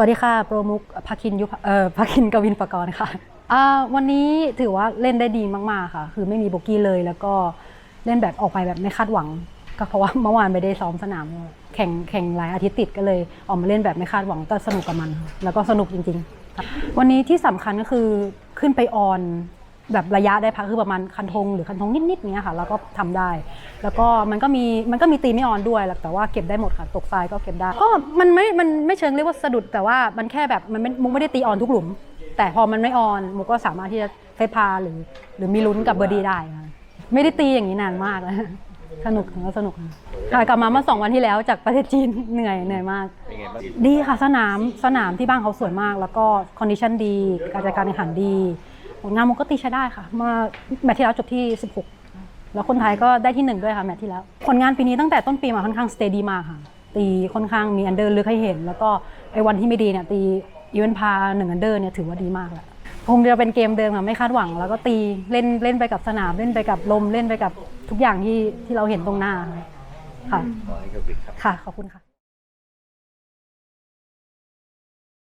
วัสดีค่ะ โปรมุกภาคินยุพเอ่อภคินกวินปกรณ์ค่ะอ่าวันนี้ถือว่าเล่นได้ดีมากๆค่ะ คือไม่มีโบกี้เลยแล้วก็เล่นแบบออกไปแบบไม่คาดหวัง ก็เพราะว่าเมื่อวานไม่ได้ซ้อมสนาม แข่งแข่งหลายอาทิตย์ติดก็เลยออกมาเล่นแบบไม่คาดหวังแต่สนุกกับมัน แล้วก็สนุกจริง ๆ วันนี้ที่สำคัญก็คือขึ้นไปออน แบบระยะได้พักคือประมาณคันธงหรือคันธงนิดๆเนี้ยค่ะแล้วก็ทำได้ แล้วก็มันก็มีมันก็มีตีไม่ออนด้วยแต่ว่าเก็บได้หมดค่ะตกทรายก็เก็บได้ก็มันไม่มันไม่เชิงเรียกว่าสะดุดแต่ว่ามันแค่แบบมันไม่มุกไม่ได้ตีออนทุกหลุม แต่พอมันไม่ออนมุกก็สามารถที่จะเฟซพาหรือ หรือมีลุ้นกับเบอร์ดีได้ค่ะไม่ได้ตีอย่างนี้นานมากแล้วสนุกถือว่าสนุกค่ะค่ะกลับมาเมื่อสองวันที่แล้วจากประเทศจีนเหนื่อยเหนื่อยมาก เป็นไงบ้างดีค่ะสนามสนามที่บ้านเขาสวยมาก แล้วก็คอนดิชันดีการจัดการแข่งขันดี ผลงานมันก็ตีใช้ได้ค่ะ มาแมตช์ที่แล้วจบที่ 16 แล้วคนไทยก็ได้ที่หนึ่งด้วยค่ะแมตช์ที่แล้ว ผลงานปีนี้ตั้งแต่ต้นปีมาค่อนข้างสเตดีมากค่ะ ตีค่อนข้างมีอันเดอร์ลึกให้เห็น แล้วก็ไอ้วันที่ไม่ดีเนี่ยตีอีเวนพาหนึ่งอันเดอร์เนี่ยถือว่าดีมากแล้วคงจะเป็นเกมเดิมค่ะไม่คาดหวัง แล้วก็ตีเล่นเล่นไปกับสนามเล่นไปกับลมเล่นไปกับทุกอย่างที่ที่เราเห็นตรงหน้าค่ะขอให้โชคดีครับค่ะขอบคุณค่ะ